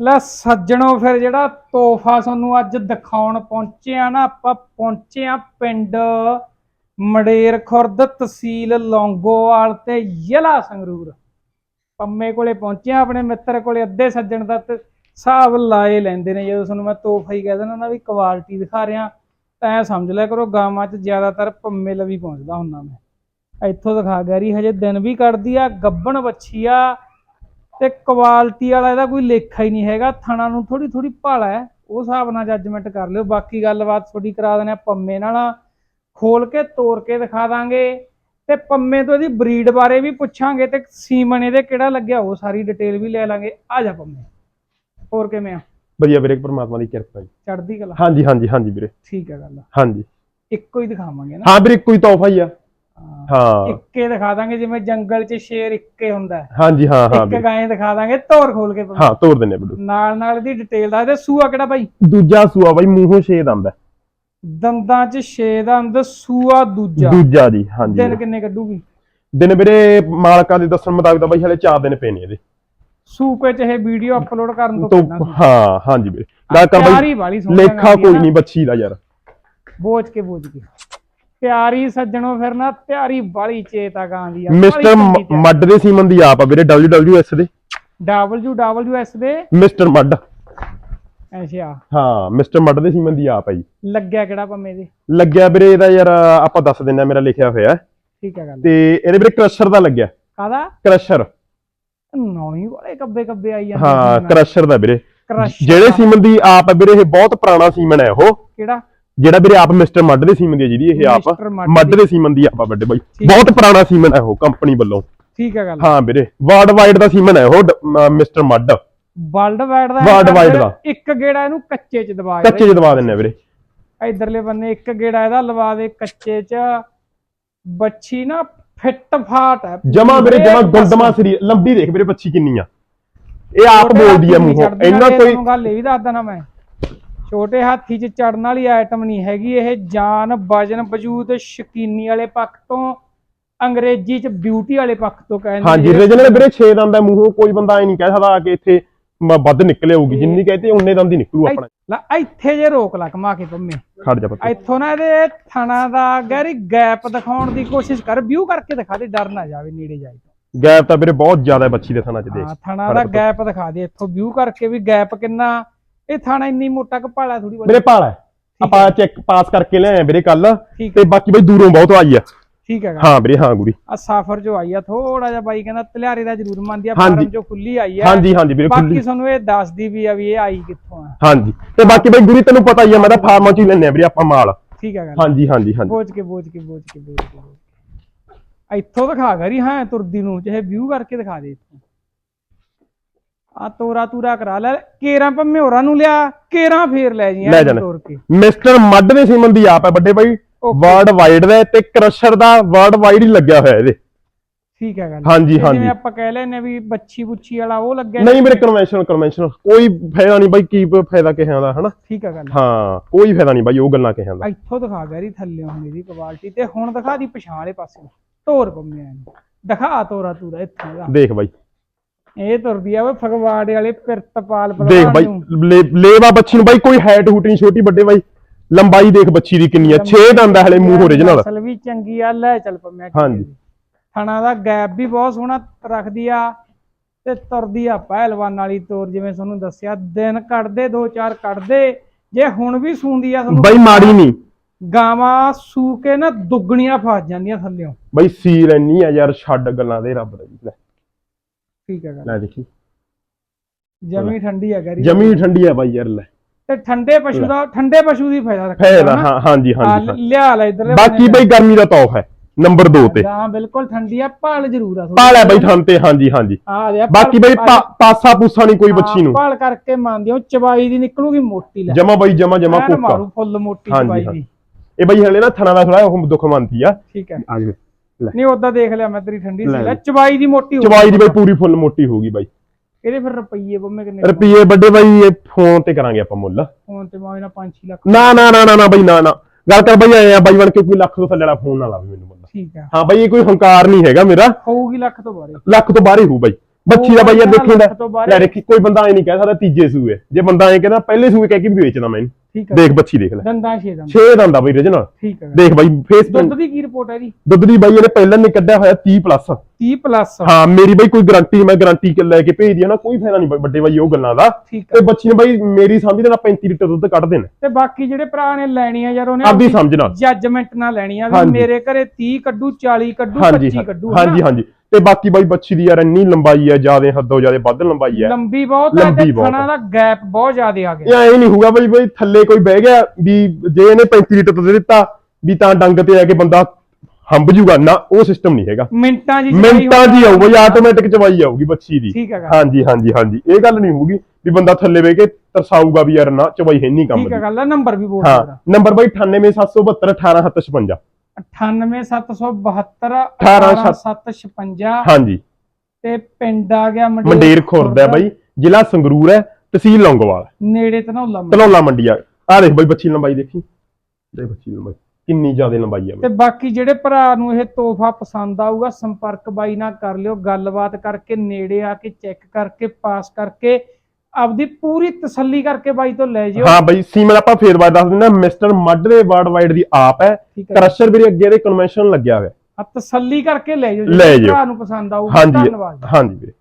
ਲੈ ਸੱਜਣੋ ਫਿਰ ਜਿਹੜਾ ਤੋਹਫਾ ਤੁਹਾਨੂੰ ਅੱਜ ਦਿਖਾਉਣ ਪਹੁੰਚੇ ਆ ਨਾ, ਆਪਾਂ ਪਹੁੰਚੇ ਆ ਪਿੰਡ ਮੜੇਰ ਖੁਰਦ ਤਹਿਸੀਲ ਲੌਂਗੋਵਾਲ ਤੇ ਜ਼ਿਲ੍ਹਾ ਸੰਗਰੂਰ। ਪੰਮੇ ਕੋਲੇ ਪਹੁੰਚੇ ਆ, ਆਪਣੇ ਮਿੱਤਰ ਕੋਲੇ ਅੱਧੇ ਸੱਜਣ ਦਾ ਤੇ ਹਿਸਾਬ ਲਾਏ ਲੈਂਦੇ ਨੇ। ਜਦੋਂ ਤੁਹਾਨੂੰ ਮੈਂ ਤੋਹਫਾ ਹੀ ਕਹਿ ਦਿੰਦਾ ਨਾ ਵੀ ਕੁਆਲਿਟੀ ਦਿਖਾ ਰਿਹਾ, ਤਾਂ ਐਂ ਸਮਝ ਲਿਆ ਕਰੋ, ਗਾਵਾਂ 'ਚ ਜ਼ਿਆਦਾਤਰ ਪੰਮੇ ਲਵੀ ਪਹੁੰਚਦਾ ਹੁੰਦਾ ਮੈਂ। ਇੱਥੋਂ ਦਿਖਾ ਗਿਆ ਗੈਰੀ, ਹਜੇ ਦਿਨ ਵੀ ਕੱਢਦੀ ਆ, ਗੱਬਣ ਵੱਛੀ ਆ ਤੇ ਕੁਆਲਿਟੀ ਵਾਲਾ ਇਹਦਾ ਕੋਈ ਲੇਖਾ ਹੀ ਨਹੀਂ ਹੈਗਾ ਥਣਾ ਨੂੰ ਥੋੜੀ ਥੋੜੀ ਭਾਲਾ ਹੈ ਉਹ ਹਿਸਾਬ ਨਾਲ ਜੱਜਮੈਂਟ ਕਰ ਲਿਓ। ਬਾਕੀ ਗੱਲਬਾਤ ਤੁਹਾਡੀ ਕਰਾ ਦਿੰਦੇ ਆ ਪੰਮੇ ਨਾਲ। ਖੋਲ ਕੇ ਤੋੜ ਕੇ ਦਿਖਾ ਦਾਂਗੇ। ਤੇ ਪੰਮੇ ਤੋਂ ਇਹਦੀ ਬਰੀਡ ਬਾਰੇ ਵੀ ਪੁੱਛਾਂਗੇ ਤੇ ਸੀਮਨ ਇਹਦੇ ਕਿਹੜਾ ਲੱਗਿਆ ਉਹ ਸਾਰੀ ਡਿਟੇਲ ਵੀ ਲੈ ਲਾਂਗੇ। ਆ ਜਾ ਪੰਮੇ। ਹੋਰ ਕਿਵੇਂ ਆ? ਵਧੀਆ ਵੀਰੇ ਪਰਮਾਤਮਾ ਦੀ ਕਿਰਪਾ ਜੀ। ਚੜਦੀ ਕਲਾ। ਹਾਂਜੀ ਹਾਂਜੀ ਹਾਂਜੀ ਵੀਰੇ। ਠੀਕ ਹੈ ਗੱਲ। ਹਾਂਜੀ। ਇੱਕੋ ਹੀ ਦਿਖਾਵਾਂਗੇ ਨਾ। ਹਾਂ ਵੀਰੇ ਕੋਈ ਤੋਹਫਾ ਹੀ ਆ। ਹਾਂ। ਹਾਂ ਇੱਕੇ ਦਿਖਾ ਦਾਂਗੇ ਜਿਵੇਂ ਜੰਗਲ 'ਚ ਸ਼ੇਰ ਇੱਕੇ ਹੁੰਦਾ ਹੈ। ਹਾਂਜੀ ਹਾਂ ਹਾਂ ਇੱਕ ਗਾਂ ਦਿਖਾ ਦਾਂਗੇ ਤੋਰ ਖੋਲ ਕੇ। ਹਾਂ ਤੋੜ ਦਿੰਨੇ ਵੀਰੇ ਨਾਲ ਨਾਲ ਇਹਦੀ ਡਿਟੇਲ ਦੱਸ ਦੇ ਸੂਆ ਕਿਹੜਾ ਬਾਈ? ਦੂਜਾ ਸੂਆ ਬਾਈ ਮੂੰਹੋਂ ਛੇਦ ਆਂਦਾ ਦੰਦਾਂ 'ਚ ਛੇ ਦਾ ਅੰਦਰ ਸੂਆ ਦੂਜਾ। ਦੂਜਾ ਜੀ ਹਾਂਜੀ। ਦਿਨ। ਕਿੰਨੇ ਕੱਢੂਗੀ? ਦਿਨ ਵੀਰੇ ਮਾਲਕਾਂ ਦੇ ਦੱਸਣ ਮੁਤਾਬਿਕ ਤਾਂ ਬਾਈ ਹਲੇ 4 ਦਿਨ ਪਏ ਨੇ ਇਹਦੇ। ਸੂਪੇ 'ਚ ਇਹ ਵੀਡੀਓ ਅਪਲੋਡ ਕਰਨ ਤੋਂ ਪਹਿਲਾਂ ਹਾਂ ਹਾਂਜੀ ਵੀਰੇ। ਗੱਲ ਕਰ ਬਾਈ ਲੇਖਾ ਕੋਈ ਨਹੀਂ ਬੱਚੀ ਦਾ ਯਾਰ। ਬੋਝ ਕੇ ਬੋਝ ਕੇ। ਪਿਆਰੀ ਸੱਜਣੋ ਫਿਰ ਨਾ ਪਿਆਰੀ ਵਾਲੀ ਚੇਤਾ ਗਾਂ ਦੀ ਆ ਮਿਸਟਰ। ਮੱਡ ਦੇ ਸੀਮਨ ਦੀ ਆਪ ਆ ਵੀਰੇ WWS ਦੇ। WWS ਦੇ? ਮਿਸਟਰ ਮੱਡ। ਅੱਛਾ। ਹਾਂ ਮਿਸਟਰ ਮੱਡ ਦੇ ਸੀਮਨ ਦੀ ਆਪ ਆ ਜੀ। ਲੱਗਿਆ ਕਿਹੜਾ ਪੰਮੇ ਦੇ? ਲੱਗਿਆ ਵੀਰੇ ਇਹਦਾ ਯਾਰ ਆਪਾਂ ਦੱਸ ਦਿੰਨਾ ਮੇਰਾ ਲਿਖਿਆ ਹੋਇਆ। ਠੀਕ ਹੈ ਗੱਲ। ਤੇ ਇਹਦੇ ਵੀਰੇ ਕ੍ਰਸ਼ਰ ਦਾ ਲੱਗਿਆ। ਕਾਦਾ ਕ੍ਰਸ਼ਰ। ਨੌਵੀਂ ਵਾਲੇ ਕੱਬੇ ਕੱਬੇ ਆਈ ਜਾਂਦੇ ਹਾਂ ਕ੍ਰਸ਼ਰ ਦਾ ਵੀਰੇ। ਜਿਹੜੇ ਸੀਮਨ ਦੀ ਆਪ ਹੈ ਵੀਰੇ ਇਹ ਬਹੁਤ ਪੁਰਾਣਾ ਸੀਮਨ ਹੈ ਉਹ। ਕਿਹੜਾ? ਜਿਹੜਾ ਵੀਰੇ ਆਪ ਮਿਸਟਰ ਮੱਡ ਦੇ ਸੀਮਨ ਦੀ ਹੈ ਜਿਹਦੀ ਇਹ ਆਪ Mr. ਮੱਡ ਮੱਡ ਦੀ। ਦੇ ਸੀਮਨ ਦੀ ਆਪ ਵੱਡੇ ਬਾਈ ਠੀਕ। ਬਹੁਤ ਪੁਰਾਣਾ ਸੀਮਨ ਹੈ ਉਹ ਕੰਪਨੀ ਵੱਲੋਂ ਠੀਕ ਹੈ ਗੱਲ ਹਾਂ ਵੀਰੇ ਵਰਲਡ ਵਾਈਡ ਦਾ ਸੀਮਨ ਹੈ ਉਹ ਮਿਸਟਰ ਮੱਡ ਵਰਲਡ ਵਾਈਡ ਦਾ World ਹੈਗਾ wide ਫਿਰ ਦਾ। ਇੱਕ ਗੇੜਾ ਇਹਨੂੰ ਕੱਚੇ 'ਚ ਦਬਾ ਕੱਚੇ ਚ ਦਵਾ ਦਿੰਨੇ ਆ ਵੀਰੇ ਇਧਰਲੇ ਬੰਨੇ ਇੱਕ ਗੇੜਾ ਇਹਦਾ ਲਵਾ ਦੇ ਕੱਚੇ 'ਚ ਬੱਚੀ ਨਾ ਫਿੱਟ ਫਾਟ ਹੈ ਜਮਾ ਵੀਰੇ ਜਮਾ ਗੁੰਦਮਾ ਪਾਸੋਂ। ਸਰੀ ਲੰਬੀ ਦੇਖ ਵੀਰੇ ਬੱਚੀ ਕਿੰਨੀ ਆ ਇਹ ਆਪ ਬੋਲਦੀ ਆ ਨੀ ਮੂੰਹੋਂ ਇੰਨਾ ਕੋਈ ਗੱਲ ਇਹ ਵੀ ਦੱਸ ਦਣਾ ਮੈਂ ਛੋਟੇ ਹਾਥੀ 'ਚ ਚੜਨ ਵਾਲੀ ਆਈਟਮ ਨਹੀਂ ਹੈਗੀ ਇਹ ਜਾਨ ਵਜਨ ਵਜੂਦ ਸ਼ਕੀਨੀ ਵਾਲੇ ਪੱਖ ਤੋਂ ਅੰਗਰੇਜ਼ੀ 'ਚ ਬਿਊਟੀ ਵਾਲੇ ਪੱਖ ਤੋਂ ਕਹਿੰਦੇ ਹਾਂਜੀ। ਰੀਜਨਲ ਵੀਰੇ 6 ਦੰਦ ਹੈ ਮੂੰਹੋਂ ਕੋਈ ਬੰਦਾ ਐ ਨਹੀਂ ਕਹਿ ਸਕਦਾ ਕਿ ਇੱਥੇ ਵੱਧ ਨਿਕਲੇ ਹੋਊਗੀ। ਜਿੰਨੀ ਕਹਤੇ ਉਨੇ ਦੰਦ ਹੀ ਨਿਕਲੂ ਆਪਣਾ। ਲੈ ਇੱਥੇ ਜੇ ਰੋਕ ਲਾ ਕਮਾ ਕੇ ਪੰਮੇ। ਖੜ ਜਾ ਪੱਕਾ ਇੱਥੋਂ ਨਾ ਇਹਦੇ ਥਣਾ ਦਾ ਗੈਰੀ ਗੈਪ ਦਿਖਾਉਣ ਦੀ ਕੋਸ਼ਿਸ਼ ਕਰ ਵਿਊ ਕਰਕੇ ਦਿਖਾ ਦੇ ਡਰ ਨਾ ਜਾਵੇ ਨੇੜੇ ਤੋਂ। ਗੈਪ ਤਾਂ ਵੀਰੇ ਬਹੁਤ ਜ਼ਿਆਦਾ ਬੱਚੀ ਦੇ ਥਾਣਾ ਚ ਦੇਖ। ਹਾਂ ਥਣਾ ਦਾ ਪੁੱਤ। ਗੈਪ ਦਿਖਾ ਦੇ ਇੱਥੋਂ ਵਿਊ ਕਰਕੇ ਵੀ ਗੈਪ ਕਿੰਨਾ ਇਹ ਥਾਣਾ ਇੰਨੀ ਮੋਟਾ ਕਪਾਲਾ ਥੋੜੀ ਵੀਰੇ ਭਾਲਾ ਹੈ। ਆਪਾਂ ਚੈੱਕ ਪਾਸ ਕਰਕੇ ਲਿਆਏ ਆ ਵੀਰੇ ਕੱਲ ਠੀਕ ਤੇ ਬਾਕੀ ਬਈ ਦੂਰੋਂ ਬਹੁਤ ਆਈ ਆ। ਠੀਕ ਹੈਗਾ। ਹਾਂ ਵੀਰੇ ਹਾਂ ਗੁਰੀ। ਆ ਸਾਫਰ ਜੋ ਆਈ ਆ ਥੋੜਾ ਜਿਹਾ ਬਾਈ ਕਹਿੰਦਾ ਤਲਿਆਰੇ ਦਾ ਜ਼ਰੂਰ ਮੰਨਦੀ ਆ ਹਾਂਜੀ। ਫਾਰਮ ਜੋ ਖੁੱਲੀ ਆਈ ਆ। ਹਾਂਜੀ ਹਾਂਜੀ ਵੀਰੇ ਬਾਕੀ ਖੁੱਲੀ ਤੁਹਾਨੂੰ ਇਹ ਦੱਸਦੀ ਵੀ ਆ ਵੀ ਇਹ ਆਈ ਕਿੱਥੋਂ ਆ। ਹਾਂਜੀ। ਤੇ ਬਾਕੀ ਬਈ ਗੁਰੀ ਤੈਨੂੰ ਪਤਾ ਹੀ ਆ ਮੈਂ ਤਾਂ ਫਾਰਮਾਂ ਚ ਹੀ ਲੈਣੇ ਆ ਵੀਰੇ ਆਪਾਂ ਮਾਲ। ਠੀਕ ਹੈਗਾ। ਹਾਂਜੀ ਹਾਂਜੀ ਹਾਂਜੀ। ਬੋਝ ਕੇ ਬੋਝ ਕੇ ਬੋਝ ਕੇ ਬੋਝ ਕੇ ਬੋਝ ਕੇ। ਇੱਥੋਂ ਦਿਖਾ ਗਰੀ ਹਾਂ ਤੁਰਦੀ ਨੂੰ ਚਾਹੇ ਵਿਊ ਕਰਕੇ ਦਿਖਾ ਦੇ ਇੱਥੋਂ। ਆ ਤੋਰਾ ਤੂਰਾ ਕਰਾ ਲੈ ਕੇਰਾਂ ਭੰਮੇ ਹੋਰਾਂ ਨੂੰ ਲਿਆ ਕੇਰਾਂ ਫੇਰ ਲੈ ਜੀ ਲੈ ਐਂ ਜਾਣਾ। ਤੋਰ ਕੇ। ਮਿਸਟਰ ਮੱਡ ਦੇ ਸੀਮਨ ਦੀ ਆਪ ਹੈ ਵੱਡੇ ਬਾਈ। Okay. ਵਰਲਡ ਵਾਈਡ ਦਾ ਹੈ ਤੇ ਕ੍ਰਸ਼ਰ ਦਾ ਵਰਲਡ ਵਾਈਡ ਹੀ ਲੱਗਿਆ ਹੋਇਆ ਇਹਦੇ। ਠੀਕ ਹੈ ਗੱਲ। ਹਾਂਜੀ, ਤੇ ਹਾਂਜੀ। ਜਿਵੇਂ ਆਪਾਂ ਕਹਿ ਲੈਨੇ ਵੀ ਬੱਚੀ ਬੁੱਚੀ ਵਾਲਾ ਉਹ ਲੱਗਿਆ ਨਹੀਂ ਮੇਰੇ ਕਨਵੈਨਸ਼ਨਲ ਕਨਵੈਨਸ਼ਨਲ ਕੋਈ ਫਾਇਦਾ ਨਹੀਂ ਬਾਈ ਕੀ ਫਾਇਦਾ ਕਿਹਾਂ ਦਾ ਹਨਾ? ਠੀਕ ਹੈ ਗੱਲ। ਹਾਂ ਕੋਈ ਫਾਇਦਾ ਨਹੀਂ ਬਾਈ ਉਹ ਗੱਲਾਂ ਕਿਹਾਂ ਦਾ। ਇੱਥੋਂ ਦਿਖਾ ਗਰੀ ਥੱਲੇ ਹੁੰਦੀ ਦੀ ਕੁਆਲਿਟੀ ਤੇ ਹੁਣ ਦਿਖਾ ਦੀ ਪਛਾਣ ਵਾਲੇ ਪਾਸੇ ਤੋਰ ਪੰਮਿਆਂ ਨੂੰ। ਦਿਖਾ ਤੋਰਾ ਤੂਰਾ ਇੱਥੋਂ ਦਾ। ਦੇਖ ਬਾਈ। ਇਹ ਤੁਰਦੀ ਆ ਵੇ ਫਗਵਾੜੇ ਵਾਲੇ ਪਿਰਤਪਾਲ ਦੇਖ ਬਾਈ ਲੇ- ਲੇਵਾ ਬੱਚੀ ਨੂੰ ਬਾਈ ਕੋਈ ਹੈਟ ਹੂਟ ਨਹੀਂ ਛੋਟੀ ਵੱਡੇ ਬਾਈ। ਲੰਬਾਈ ਦੇਖ ਬੱਚੀ ਦੀ ਕਿੰਨੀ ਆ। 6 ਦੰਦ ਆ ਹਲੇ ਮੂੰਹ ਓਰੀਜਨਲ ਅਸਲ ਵੀ ਚੰਗੀ ਆ ਲੈ ਚੱਲ ਪੰਮਿਆ ਹਾਂਜੀ। ਥਣਾ ਦਾ ਗੈਪ ਵੀ ਬਹੁਤ ਸੋਹਣਾ ਰੱਖਦੀ ਆ ਤੇ ਤੁਰਦੀ ਆ ਪਹਿਲਵਾਨ ਵਾਲੀ ਤੋਰ ਜਿਵੇਂ ਤੁਹਾਨੂੰ ਦੱਸਿਆ। ਦਿਨ ਕੱਢਦੇ ਦੋ ਚਾਰ ਕੱਢਦੇ। ਜੇ ਹੁਣ ਵੀ ਸੂੰਦੀ ਆ ਤੁਹਾਨੂੰ ਬਾਈ ਮਾੜੀ ਨਹੀਂ ਗਾਵਾਂ ਸੂ ਕੇ ਨਾ ਦੁੱਗਣੀਆਂ ਫਸ ਜਾਂਦੀਆਂ ਥੱਲਿਓਂ। ਬਾਈ ਸੀਰ ਇੰਨੀ ਆ ਯਾਰ ਛੱਡ ਗੱਲਾਂ ਦੇ ਰੱਬ ਦਾ ਜੀ। ਲੈ ਠੀਕ ਹੈ ਗੱਲ। ਲੈ ਦੇਖੀ। ਜਮੀ ਠੰਡੀ ਆ ਗਰੀ। ਜਮੀ ਠੰਡੀ ਆ ਬਾਈ ਯਾਰ ਲੈ। ਤੇ ਠੰਡੇ ਪਸ਼ੂ ਦਾ ਠੰਡੇ ਪਸ਼ੂ ਦੀ ਫਾਇਦਾ ਰੱਖਦਾ ਫਾਇਦਾ? ਹਾਂ ਹਾਂਜੀ ਹਾਂਜੀ ਹਾਂ। ਲਿਆ ਲੈ ਇਧਰਲੇ ਬਾਕੀ ਬਾਈ ਗਰਮੀ ਦਾ ਤੌਫ ਹੈ ਨੰਬਰ 2 ਤੇ। ਗਾਂ ਬਿਲਕੁਲ ਠੰਡੀ ਆ ਭਾਲ ਜ਼ਰੂਰ ਆ ਪਾਲ ਹੈ ਬਾਈ ਥਾਂ ਤੇ ਹਾਂਜੀ ਹਾਂਜੀ। ਬਾਕੀ ਬਾਈ ਪਾਸਾ ਪੂਸਾ ਨਹੀਂ ਕੋਈ ਬੱਚੀ ਨੂੰ। ਭਾਲ ਕਰਕੇ ਮੰਨਦੇ ਹੋ ਚਬਾਈ ਦੀ ਨਿਕਲੂਗੀ ਮੋਟੀ ਲੈ। ਜਮਾ ਬਾਈ ਜਮਾ ਜਮਾ ਕੋਕਾ ਮਾਰੂ ਫੁੱਲ ਮੋਟੀ ਚਬਾਈ ਹਾਂ। ਦੀ ਇਹ ਬਾਈ ਹਲੇ ਨਾ ਥਣਾ ਦਾ ਥੋੜਾ ਉਹ ਦੁੱਖ ਮੰਨਦੀ ਆ। ਠੀਕ ਹੈ। ਆ ਜੀ ਨਹੀਂ ਉਦਾਂ ਦੇਖ ਲਿਆ ਮੈਂ ਤੇਰੀ ਠੰਡੀ ਸੀ ਲੈ। ਚਬਾਈ ਦੀ ਮੋਟੀ ਹੋ ਚਵਾਈ ਦੀ ਬਾਈ ਪੂਰੀ ਫੁੱਲ ਮੋਟੀ ਹੋਊਗੀ ਬਾਈ। ਇਹਦੇ ਫਿਰ ਰੁਪਈਏ ਬੰਮੇ ਕਿੰਨੇ ਰੁਪਏ ਵੱਡੇ ਬਾਈ ਇਹ ਫੋਨ ਤੇ ਕਰਾਂਗੇ ਆਪਾਂ ਮੁੱਲ। ਫੋਨ ਤੇ ਮਾਇਨਾ 5-6 ਲੱਖ ਨਾ ਨਾ ਨਾ ਨਾ ਨਾ ਬਾਈ ਨਾ ਨਾ। ਗੱਲ ਕਰ ਬਾਈ ਆਏ ਆ ਬਾਈ ਬਣ ਕੇ ਕੋਈ ਲੱਖ ਤੋਂ ਥੱਲੇ ਵਾਲਾ ਫੋਨ ਨਾ ਲਾਵੇ ਮੈਨੂੰ ਬੰਦਾ ਠੀਕ ਹੈ ਹਾਂ ਬਾਈ ਇਹ ਕੋਈ ਹੰਕਾਰ ਨਹੀਂ ਹੈਗਾ ਮੇਰਾ। ਹੋਊਗੀ ਲੱਖ ਤੋਂ ਬਾਰੇ ਲੱਖ ਤੋਂ ਬਾਹਰ ਹੀ ਹੋਊ ਬਾਈ। ਬੱਚੀ ਦਾ ਬਾਈ ਉਹ ਦੇਖੇਂਦਾ ਲੈ ਦੇਖੀ ਕੋਈ ਬੰਦਾ ਐ ਨਹੀਂ ਕਹਿ ਸਕਦਾ ਤੀਜੇ ਸੂਏ ਜੇ ਬੰਦਾ ਐ ਕਹਿੰਦਾ ਪਹਿਲੇ ਸੂਏ ਕਹਿ ਕੇ ਵੀ ਵੇਚਦਾ ਮੈਂ। ਠੀਕ ਹੈ। ਦੇਖ ਬੱਚੀ ਦੇਖ ਲੈ। ਦੰਦਾਂ ਛੇ ਦੰਦ। 6 ਦੰਦਾ ਬਾਈ original ਠੀਕ ਹੈ। ਦੇਖ ਬਾਈ ਫੇਸ ਦੁੱਧ ਦੀ ਕੀ ਰਿਪੋਰਟ ਹੈ ਜੀ? ਦੁੱਧ ਦੀ ਬਾਈ ਇਹਨੇ ਪਹਿਲਾਂ ਨਹੀਂ ਕੱਢਿਆ ਹੋਇਆ 30 ਪਲੱਸ 30 ਪਲੱਸ ਹਾਂ ਮੇਰੀ ਬਾਈ ਕੋਈ ਗਾਰੰਟੀ ਮੈਂ ਗਾਰੰਟੀ ਕਿ ਲੈ ਕੇ ਭੇਜਦੀ ਆ ਨਾ ਕੋਈ ਫਾਇਦਾ ਨਹੀਂ ਵੱਡੇ ਬਾਈ ਉਹ ਗੱਲਾਂ ਦਾ। ਤੇ ਹੈ। ਬੱਚੀ ਨੇ ਬਾਈ ਮੇਰੀ ਸਮਝ ਨਾਲ 35 ਲੀਟਰ ਦੁੱਧ ਕੱਢਦੇ ਨੇ ਤੇ ਬਾਕੀ ਜਿਹੜੇ ਭਰਾ ਨੇ ਲੈਣੀ ਆ ਯਾਰ ਉਹਨੇ ਆਪਦੀ ਸਮਝ ਨਾਲ। ਜੱਜਮੈਂਟ ਨਾਲ ਲੈਣੀ ਆ ਵੀ। ਮੇਰੇ ਘਰੇ 30 ਕੱਢੂ 40 ਕੱਢੂ ਹਾਂਜੀ 25 ਕੱਢੂ ਹਾਂਜੀ ਹਾਂਜੀ। ਤੇ ਬਾਕੀ ਬਾਈ ਬੱਚੀ ਦੀ ਯਾਰ ਇੰਨੀ ਲੰਬਾਈ ਹੈ ਜਿਆਦੇ ਹੱਦੋਂ ਜਿਆਦੇ ਵੱਧ ਲੰਬਾਈ ਹੈ ਲੰਬੀ ਬਹੁਤ ਹੈ ਤੇ ਥਣਾ ਹੈ। ਦਾ ਗੈਪ ਬਹੁਤ ਜ਼ਿਆਦਾ ਆ ਗਿਆ। ਇਹ ਐ ਨਹੀਂ ਹੋਊਗਾ ਬਾਈ ਬਾਈ ਥੱਲੇ ਕੋਈ ਬਹਿ ਗਿਆ ਵੀ ਜੇ ਇਹਨੇ 35 ਲੀਟਰ ਦੁੱਧ ਦਿੱਤਾ ਵੀ ਤਾਂ ਡੰਗ ਤੇ ਆ ਕੇ ਬੰਦਾ ਹੰਬ ਜੂਗਾ। ਨਾ ਉਹ ਸਿਸਟਮ ਨਹੀਂ ਹੈਗਾ। ਮਿੰਟਾਂ ਜੀ ਮਿੰਟਾਂ ਦੀ ਹੋਣਾ। ਆਊ ਬਈ ਆਟੋਮੈਟਿਕ ਚਵਾਈ ਆਊਗੀ ਬੱਚੀ ਦੀ। ਠੀਕ ਹੈਗਾ। ਹਾਂਜੀ ਹਾਂਜੀ ਹਾਂਜੀ। ਇਹ ਗੱਲ ਨਹੀਂ ਹੋਊਗੀ ਵੀ ਬੰਦਾ ਥੱਲੇ ਬਹਿ ਕੇ ਤਰਸਾਊਗਾ ਵੀ ਯਾਰ ਨਾ ਚਵਾਈ ਹੈ ਨਹੀਂ ਕੰਮ ਠੀਕ ਹੈ ਦੀ। ਗੱਲ ਆ ਨੰਬਰ ਵੀ ਬੋਲ ਹਾਂ ਨੰਬਰ ਬਾਈ 98772 18756 98772 ਅਠਾਰਾਂ 18756 ਹਾਂਜੀ। ਤੇ ਪਿੰਡ ਆ ਗਿਆ ਮੰਡੇਰ ਖੁਰਦ ਹੈ ਬਾਈ ਜ਼ਿਲ੍ਹਾ ਸੰਗਰੂਰ ਹੈ ਤਹਿਸੀਲ ਲੌਂਗੋਵਾਲ। ਨੇੜੇ ਤਨੌਲਾ। ਤਲੌਲਾ ਮੰਡੀ ਆ। ਆ ਦੇਖ ਬਾਈ ਬੱਚੀ ਲੰਬਾਈ ਦੇਖੀ। ਦੇਖ ਬੱਚੀ ਲੰਬਾਈ ਕਿੰਨੀ ਜ਼ਿਆਦਾ ਲੰਬਾਈ ਆ ਤੇ ਬਾਕੀ ਜਿਹੜੇ ਭਰਾ ਨੂੰ ਇਹ ਤੋਹਫਾ ਪਸੰਦ ਆਊਗਾ ਸੰਪਰਕ ਬਾਈ ਨਾਲ ਕਰ ਲਿਓ ਗੱਲਬਾਤ ਕਰਕੇ ਨੇੜੇ ਆ ਕੇ ਚੈੱਕ ਕਰਕੇ ਪਾਸ ਕਰਕੇ ਆਪਦੀ ਪੂਰੀ ਤਸੱਲੀ ਕਰਕੇ ਬਾਈ ਤੋਂ ਲੈ ਜਿਓ। ਹਾਂ ਬਾਈ ਸੀਮਨ ਆਪਾਂ ਫੇਰ ਬਾਅਦ ਦੱਸ ਦਿੰਦਾ ਮਿਸਟਰ ਮੱਡ ਦੇ ਵਰਲਡ ਵਾਈਡ ਦੀ ਆਪ ਹੈ। ਕਰਸ਼ਰ ਵੀਰੇ ਅੱਗੇ ਦੇ ਕਨਵੈਨਸ਼ਨ ਲੱਗਿਆ ਹੋਇਆ। ਆ ਤਸੱਲੀ ਕਰਕੇ ਲੈ ਜਿਓ ਜਿਓ। ਭਰਾ ਨੂੰ ਪਸੰਦ ਆਊਗਾ। ਹਾਂਜੀ ਧੰਨਵਾਦ। ਹਾਂਜੀ ਵੀਰੇ।